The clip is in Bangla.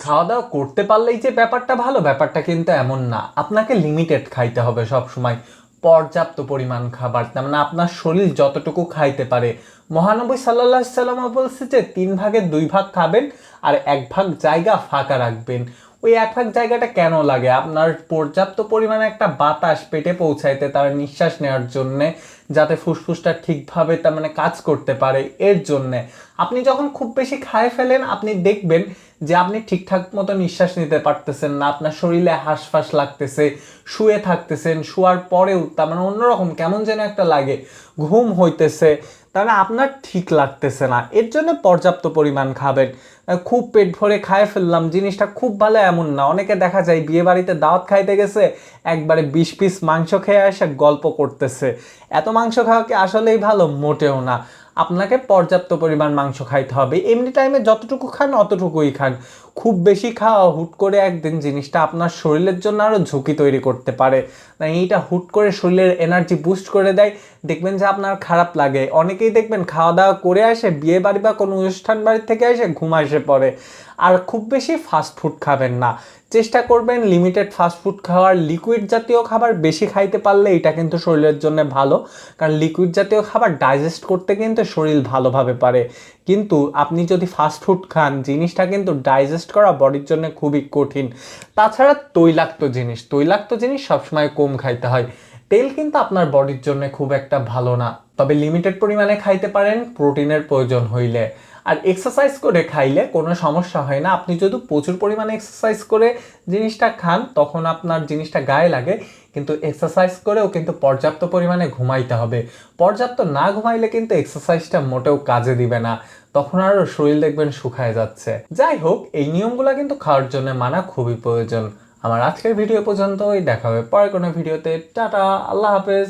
খাওয়া দাওয়া করতে পারলেই যে ব্যাপারটা ভালো, ব্যাপারটা কিন্তু এমন না। আপনাকে লিমিটেড খাইতে হবে সব সময় পর্যাপ্ত পরিমাণ খাবার, তার মানে আপনার শরীর যতটুকু খাইতে পারে। মহানবী সাল্লাহ সাল্লামা বলছে যে, তিন ভাগের দুই ভাগ খাবেন আর এক ভাগ জায়গা ফাঁকা রাখবেন। ওই এক ভাগ জায়গাটা কেন লাগে? আপনার পর্যাপ্ত পরিমাণে একটা বাতাস পেটে পৌঁছাইতে, তার নিঃশ্বাস নেওয়ার জন্যে, যাতে ফুসফুসটা ঠিকভাবে তার মানে কাজ করতে পারে, এর জন্যে। আপনি যখন খুব বেশি খায় ফেলেন, আপনি দেখবেন যে আপনি ঠিকঠাক মতো নিঃশ্বাস নিতে পারতেছেন না, আপনার শরীরে হাঁসফাঁস লাগতেছে, শুয়ে থাকতেছেন, শোয়ার পরেও তার মানে অন্যরকম কেমন যেন একটা লাগে, ঘুম হইতেছে তাহলে আপনার ঠিক লাগতেছে না। এর জন্য পর্যাপ্ত পরিমাণ খাবেন। খুব পেট ভরে খায় ফেললাম, জিনিসটা খুব ভালো এমন না। অনেকে দেখা যায় বিয়ে বাড়িতে দাওয়াত খাইতে গেছে, একবারে বিশ পিস মাংস খেয়ে এসে গল্প করতেছে। এত মাংস খাওয়া কি আসলেই ভালো? মোটেও না। আপনাকে পর্যাপ্ত পরিমাণ মাংস খাইতে হবে। এমনি টাইমে যতটুকু খান, অতটুকুই খান। খুব বেশি খাওয়া হুট করে একদিন জিনিসটা আপনার শরীরের জন্য আরও ঝুঁকি তৈরি করতে পারে। না এইটা হুট করে শরীরের এনার্জি বুস্ট করে দেয়। দেখবেন যে আপনার খারাপ লাগে। অনেকেই দেখবেন খাওয়া দাওয়া করে আসে, বিয়ে বাড়ি বা কোনো অনুষ্ঠান বাড়ি থেকে এসে ঘুম এসে পড়ে আর খুব বেশি ফাস্ট ফুড খাবেন না। চেষ্টা করবেন লিমিটেড ফাস্ট ফুড খাওয়ার। লিকুইড জাতীয় খাবার বেশি খাইতে পারলে এটা কিন্তু শরীরের জন্য ভালো। কারণ লিকুইড জাতীয় খাবার ডাইজেস্ট করতে কিন্তু শরীর ভালোভাবে পারে। কিন্তু আপনি যদি ফাস্ট ফুড খান, জিনিসটা কিন্তু ডাইজেস্ট করা বডির জন্য খুবই কঠিন। তাছাড়া তৈলাক্ত জিনিস তৈলাক্ত জিনিস সবসময় কম খাইতে হয়। তেল কিন্তু আপনার বডির জন্য খুব একটা ভালো না। তবে লিমিটেড পরিমাণে খাইতে পারেন প্রোটিনের প্রয়োজন হইলে। আর এক্সারসাইজ করে খাইলে কোনো সমস্যা হয় না। আপনি যদি প্রচুর পরিমাণে এক্সারসাইজ করে জিনিসটা খান, তখন আপনার জিনিসটা গায়ে লাগে। কিন্তু এক্সারসাইজ করেও কিন্তু পর্যাপ্ত পরিমাণে ঘুমাইতে হবে। পর্যাপ্ত না ঘুমাইলে কিন্তু এক্সারসাইজটা মোটেও কাজে দিবে না। তখন আরও শরীর দেখবেন শুকায় যাচ্ছে। যাই হোক এই নিয়মগুলো কিন্তু খাওয়ার জন্য মানা খুবই প্রয়োজন। আমার আজকের ভিডিও পর্যন্তই। দেখা হবে পরে কোনো ভিডিওতে। টাটা, আল্লাহ হাফেজ।